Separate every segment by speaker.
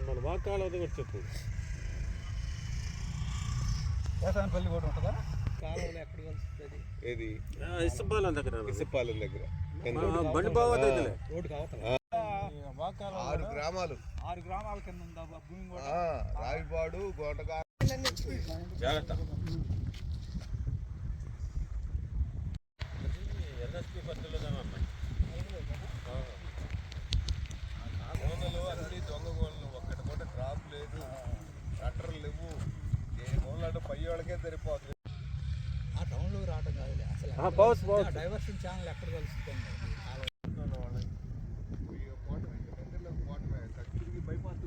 Speaker 1: మన వాకాల కూడా చెప్పు
Speaker 2: కూడా ఉంటుందా కాలంలో ఎక్కడ కలుస్తుంది
Speaker 3: ఏది?
Speaker 1: దగ్గర
Speaker 3: ఇసుపాలెం దగ్గర
Speaker 1: బండి బాగోతుంది
Speaker 2: రోడ్డు కావతల
Speaker 3: ఆరు గ్రామాలు.
Speaker 2: ఆరు గ్రామాల కింద ఉందా భూమి
Speaker 3: రావిపాడు గోటగా
Speaker 1: జాగ్రత్త ఎన్ఎస్పి పద్ధతిలో
Speaker 3: కోనలు అన్ని దొంగ కోనలు ఒక్కటి కూడా డ్రాప్ లేదు షట్టర్లు లేవు కోనలు పై వాళ్ళకే సరిపోతుంది.
Speaker 2: ఆ టౌన్లో రావటం కాదులే. అసలు. డైవర్షన్ ఛానల్ ఎక్కడ కలుస్తుంది
Speaker 3: బైపాస్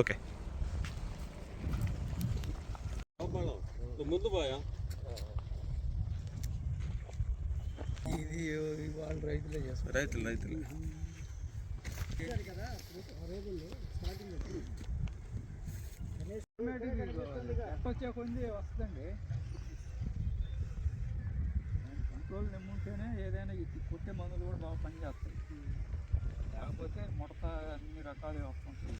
Speaker 4: ఓకే.
Speaker 1: ముందు పోయా?
Speaker 2: ఇది ఇవాళ రైతులే చేస్తారు.
Speaker 4: రైతులు రైతులు.
Speaker 2: వచ్చే కొంది వస్తుందండి కంట్రోల్ నిమ్ముంటేనే ఏదైనా ఇది కొట్టే మందులు కూడా బాగా పనిచేస్తాయి. లేకపోతే ముడత అన్ని రకాలు వస్తుంటాయి.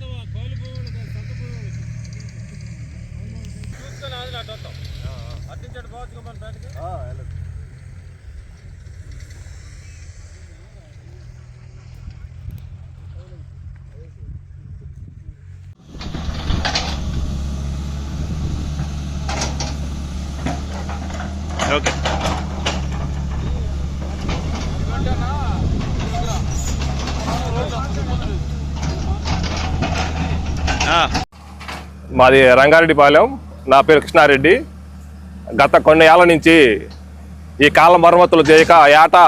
Speaker 1: సొంత కౌలు భూములు సొంత భూములు చూసుకొని అది అటు వస్తాం పోవచ్చు మన బయటకి.
Speaker 4: ఓకే.
Speaker 5: మాది రంగారెడ్డిపాలెం. నా పేరు కృష్ణారెడ్డి. గత కొన్ని ఏళ్ళ నుంచి ఈ కాల మరమ్మతులు చేయక ఏటా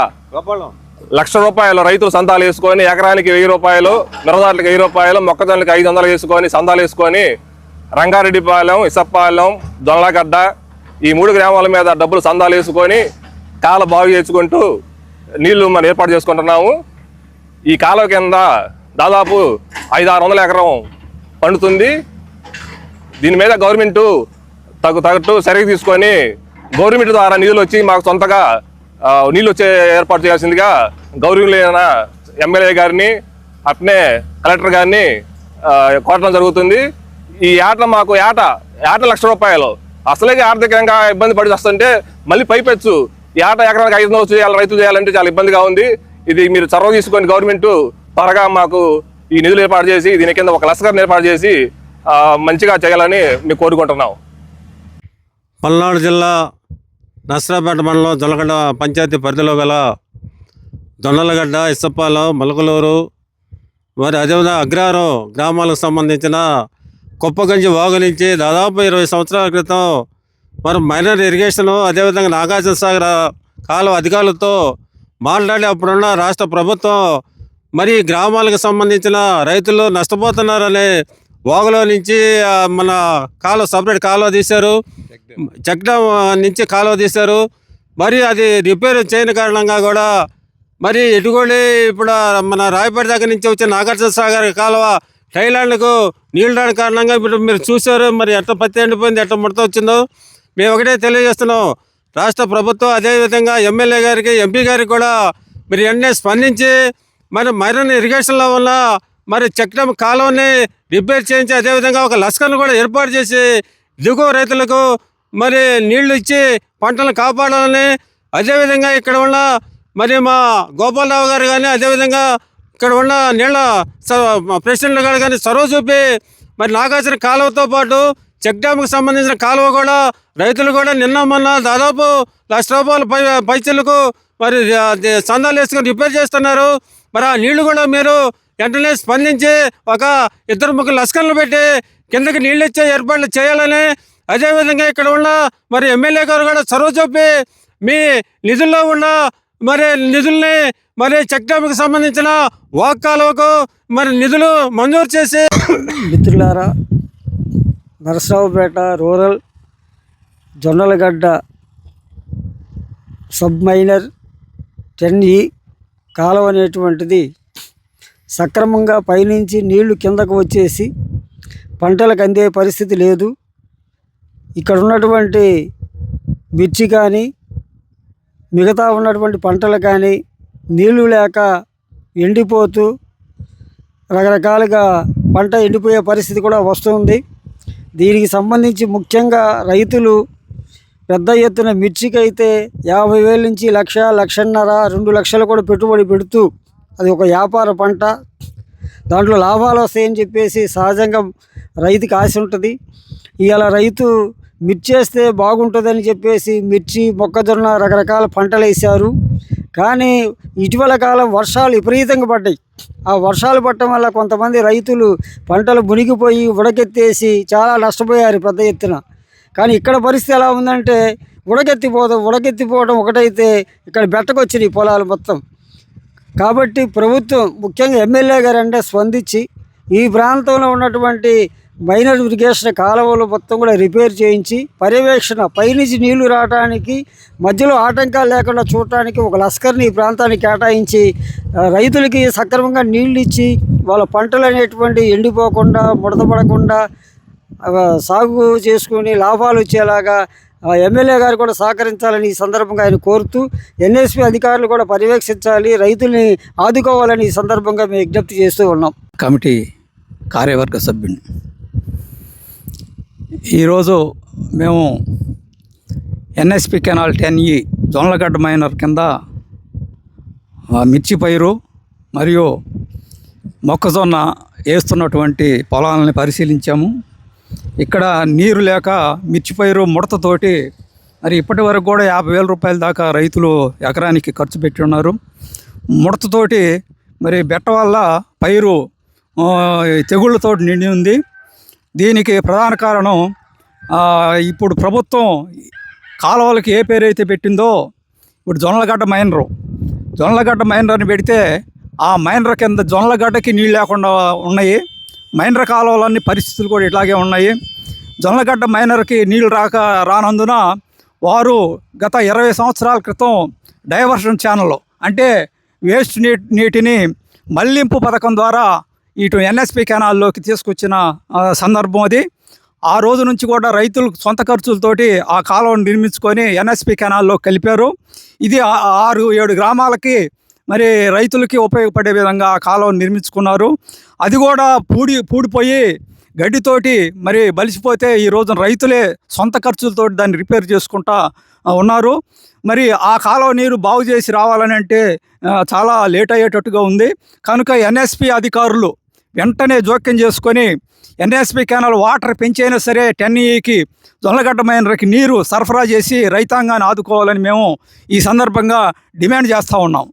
Speaker 5: లక్ష రూపాయలు రైతులు సందాలు వేసుకొని ఎకరానికి వెయ్యి రూపాయలు మిరదాట్లకి వెయ్యి రూపాయలు మొక్కజొన్నలకి ఐదు వందలు వేసుకొని సందాలు వేసుకొని రంగారెడ్డిపాలెం ఇసప్పాలెం జొన్నలగడ్డ ఈ మూడు గ్రామాల మీద డబ్బులు సందాలు వేసుకొని కాల బాగు చేసుకుంటూ నీళ్ళు మనం ఏర్పాటు చేసుకుంటున్నాము. ఈ కాలువ కింద దాదాపు ఐదు ఆరు వందల ఎకరం పండుతుంది. దీని మీద గవర్నమెంట్ తగు తగ్గట్టు సరిగ్గా తీసుకొని గవర్నమెంట్ ద్వారా నిధులు వచ్చి మాకు సొంతగా నీళ్ళు వచ్చే ఏర్పాటు చేయాల్సిందిగా గౌరవలేన ఎమ్మెల్యే గారిని అట్నే కలెక్టర్ గారిని ఆ, కోరడం జరుగుతుంది. ఈ ఏట మాకు ఏట ఏట లక్ష రూపాయలు. అసలే ఆర్థికంగా ఇబ్బంది పడి వస్తుంటే మళ్ళీ పైపెచ్చు. ఈ ఏట ఎకరానికి ఐదు వందలు చేయాలి రైతులు చేయాలంటే చాలా ఇబ్బందిగా ఉంది. ఇది మీరు చొరవ తీసుకొని గవర్నమెంట్ త్వరగా మాకు ఈ నిధులు ఏర్పాటు చేసి దీని కింద ఒక లస్కర్ ఏర్పాటు చేసి మంచిగా చేయాలని మేము కోరుకుంటున్నాం.
Speaker 1: పల్నాడు జిల్లా నసరాపేట మండలం జొల్లగడ్డ పంచాయతీ పరిధిలో గల దొండలగడ్డ ఇసప్పాలెం మలకలూరు మరి అదేవిధంగా అగ్రహారం గ్రామాలకు సంబంధించిన కుప్పగంజి వాగు నుంచి దాదాపు ఇరవై సంవత్సరాల క్రితం మరి మైనర్ ఇరిగేషన్ అదేవిధంగా నాగార్జున సాగర్ కాలువ అధికారులతో మాట్లాడి అప్పుడున్న రాష్ట్ర ప్రభుత్వం మరి గ్రామాలకు సంబంధించిన రైతులు నష్టపోతున్నారనే వాగులో నుంచి మన కాలువ సపరేట్ కాలువ తీశారు. చెక్ నుంచి కాలువ తీశారు. మరి అది రిపేర్ చేయని కారణంగా కూడా మరి ఎటుగోళి ఇప్పుడు మన రాయపేట దగ్గర నుంచి వచ్చే నాగార్జున సాగర్ కాలువ టైలాండ్కు నీళ్ళు రాని కారణంగా ఇప్పుడు మీరు చూశారు. మరి ఎట్ట పత్తి ఎండిపోయింది ఎట్ట ముడత వచ్చిందో మేము ఒకటే తెలియజేస్తున్నాం. రాష్ట్ర ప్రభుత్వం అదేవిధంగా ఎమ్మెల్యే గారికి ఎంపీ గారికి కూడా మీరు వెంటనే స్పందించి మరి మైరన్ ఇరిగేషన్ల వల్ల మరి చక్రం కాలువని రిపేర్ చేయించి అదేవిధంగా ఒక లస్కర్ను కూడా ఏర్పాటు చేసి దిగువ రైతులకు మరి నీళ్ళు ఇచ్చి పంటలను కాపాడాలని అదేవిధంగా ఇక్కడ ఉన్న మరి మా గోపాలరావు గారు కానీ అదేవిధంగా ఇక్కడ ఉన్న నీళ్ళ స- ప్రెసిడెంట్ గారు కానీ చొరవ చూపి మరి నాగార్జున కాలువతో పాటు చెక్ డ్యామ్కి సంబంధించిన కాలువ కూడా రైతులు కూడా నిన్న మొన్న దాదాపు లక్ష రూపాయల పై పైచలకు మరి సందాలు వేసుకొని రిపేర్ చేస్తున్నారు. మరి ఆ నీళ్ళు కూడా మీరు వెంటనే స్పందించి ఒక ఇద్దరు ముగ్గురు లస్కర్లు పెట్టి కిందకి నీళ్ళు ఇచ్చే ఏర్పాట్లు చేయాలని అదేవిధంగా ఇక్కడ ఉన్న మరి ఎమ్మెల్యే గారు కూడా చొరవ చూపి మీ నిధుల్లో ఉన్న మరి నిధుల్ని మరి చెక్ డ్యామ్కి సంబంధించిన వాక్కాలకు మరి నిధులు మంజూరు చేసి
Speaker 6: మిత్రులారా Narasaraopet rural Jonnalagadda sub minor ten ఈ కాలువ అనేటువంటిది సక్రమంగా పైనుంచి నీళ్ళు కిందకు వచ్చేసి పంటలకు అందే పరిస్థితి లేదు. ఇక్కడ ఉన్నటువంటి మిర్చి కానీ మిగతా ఉన్నటువంటి పంటలు కానీ నీళ్ళు లేక ఎండిపోతూ రకరకాలుగా పంట ఎండిపోయే పరిస్థితి కూడా వస్తుంది. దీనికి సంబంధించి ముఖ్యంగా రైతులు పెద్ద ఎత్తున మిర్చికైతే యాభై వేల నుంచి లక్ష లక్షన్నర రెండు లక్షలు కూడా పెట్టుబడి పెడుతూ అది ఒక వ్యాపార పంట. దాంట్లో లాభాలు వస్తాయని చెప్పేసి సహజంగా రైతుకి ఆశ ఉంటుంది. ఇవాళ రైతు మిర్చి వేస్తే బాగుంటుందని చెప్పేసి మిర్చి మొక్కజొన్న రకరకాల పంటలు వేశారు. కానీ ఇటీవల కాలం వర్షాలు విపరీతంగా పడ్డాయి. ఆ వర్షాలు పడటం వల్ల కొంతమంది రైతులు పంటలు మునిగిపోయి ఉడకెత్తేసి చాలా నష్టపోయారు పెద్ద ఎత్తున. కానీ ఇక్కడ పరిస్థితి ఎలా ఉందంటే ఉడకెత్తిపోదు ఉడకెత్తిపోవడం ఒకటైతే ఇక్కడ బెట్టకొచ్చినాయి పొలాలు మొత్తం. కాబట్టి ప్రభుత్వం ముఖ్యంగా ఎమ్మెల్యే గారు అంటే స్పందించి ఈ ప్రాంతంలో ఉన్నటువంటి మైనర్ ఇరిగేషన్ కాలువలు మొత్తం కూడా రిపేర్ చేయించి పర్యవేక్షణ పైనుంచి నీళ్ళు రావడానికి మధ్యలో ఆటంకాలు లేకుండా చూడటానికి ఒక లస్కర్ని ఈ ప్రాంతానికి కేటాయించి రైతులకి సక్రమంగా నీళ్ళు ఇచ్చి వాళ్ళ పంటలు అనేటువంటి ఎండిపోకుండా ముడతపడకుండా సాగు చేసుకుని లాభాలు వచ్చేలాగా ఎమ్మెల్యే గారు కూడా సహకరించాలని ఈ సందర్భంగా ఆయన కోరుతూ ఎన్ఎస్పి అధికారులు కూడా పర్యవేక్షించాలి రైతుల్ని ఆదుకోవాలని ఈ సందర్భంగా మేము విజ్ఞప్తి చేస్తూ ఉన్నాం.
Speaker 7: కమిటీ కార్యవర్గ సభ్యుని. ఈరోజు మేము ఎన్ఎస్పి కెనాల్ టెన్ ఈ జొన్నలగడ్డ మైనర్ కింద మిర్చి పైరు మరియు మొక్కజొన్న వేస్తున్నటువంటి పొలాలని పరిశీలించాము. ఇక్కడ నీరు లేక మిర్చి పైరు ముడతతోటి మరి ఇప్పటి వరకు కూడా యాభై వేల రూపాయల దాకా రైతులు ఎకరానికి ఖర్చు పెట్టి ఉన్నారు. ముడతతోటి మరి బెట్ట వల్ల పైరు తెగుళ్ళతో నిండి ఉంది. దీనికి ప్రధాన కారణం ఇప్పుడు ప్రభుత్వం కాలువలకి ఏ పేరు అయితే పెట్టిందో ఇప్పుడు జొన్నలగడ్డ మైనరు. జొన్నలగడ్డ మైనర్ అని పెడితే ఆ మైనర్ కింద జొన్నలగడ్డకి నీళ్ళు లేకుండా ఉన్నాయి. మైనర్ కాలువలన్నీ పరిస్థితులు కూడా ఇట్లాగే ఉన్నాయి. జొన్నగడ్డ మైనర్కి నీళ్ళు రాక రానందున వారు గత ఇరవై సంవత్సరాల క్రితం డైవర్షన్ ఛానల్ అంటే వేస్ట్ నీటి నీటిని మళ్ళింపు పథకం ద్వారా ఇటు ఎన్ఎస్పి కెనాల్లోకి తీసుకొచ్చిన సందర్భం అది. ఆ రోజు నుంచి కూడా రైతులు సొంత ఖర్చులతోటి ఆ కాలువను నిర్మించుకొని ఎన్ఎస్పి కెనాల్లో కలిపారు. ఇది ఆరు ఏడు గ్రామాలకి మరి రైతులకి ఉపయోగపడే విధంగా ఆ కాలువను నిర్మించుకున్నారు. అది కూడా పూడి పూడిపోయి గడ్డితోటి మరి బలిసిపోతే ఈ రోజున రైతులే సొంత ఖర్చులతో దాన్ని రిపేర్ చేసుకుంటా ఉన్నారు. మరి ఆ కాలువ నీరు బాగు చేసి రావాలని అంటే చాలా లేట్ అయ్యేటట్టుగా ఉంది. కనుక ఎన్ఎస్పి అధికారులు వెంటనే జోక్యం చేసుకొని ఎన్ఎస్పి కెనాల్ వాటర్ పెంచైనా సరే టెన్ ఈకి జొన్నగడ్డ మైనర్కి నీరు సరఫరా చేసి రైతాంగాన్ని ఆదుకోవాలని మేము ఈ సందర్భంగా డిమాండ్ చేస్తూ ఉన్నాం.